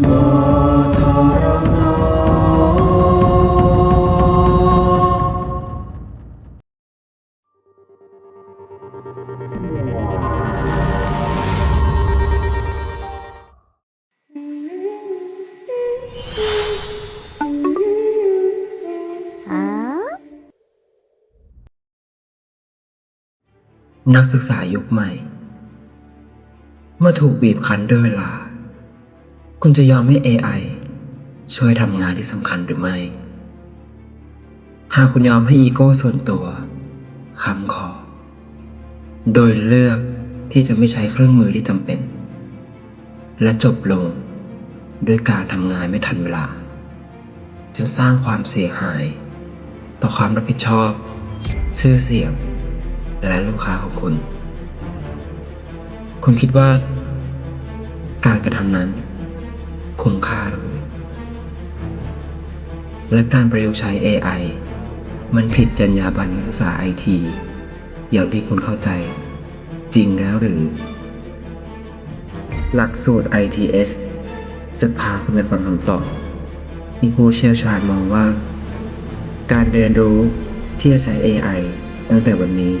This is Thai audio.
นักศึกษายุคใหม่ เมื่อถูกบีบคั้นด้วยเวลา คุณจะยอมให้ AI ช่วยทำงานที่สำคัญหรือไม่ หากคุณยอมให้อีโก้ส่วนตัวคำขอ โดยเลือกที่จะไม่ใช้เครื่องมือที่จำเป็น และจบลงด้วยการทำงานไม่ทันเวลาจนสร้างความเสียหาย ต่อความรับผิดชอบ ชื่อเสียง และลูกค้าของคุณ คุณคิดว่า การกระทำนั้น คุ้มค่าหรือและการประยุกต์ใช้ AI มันผิดจรรยาบรรณนักศึกษาไอทีอย่างที่คุณเข้าใจ จริงแล้วหรือ หลักสูตร ITS จะพาคุณไปฟังคำตอบที่ผู้เชี่ยวชาญมองว่า การเรียนรู้ที่จะใช้ AI ตั้งแต่วันนี้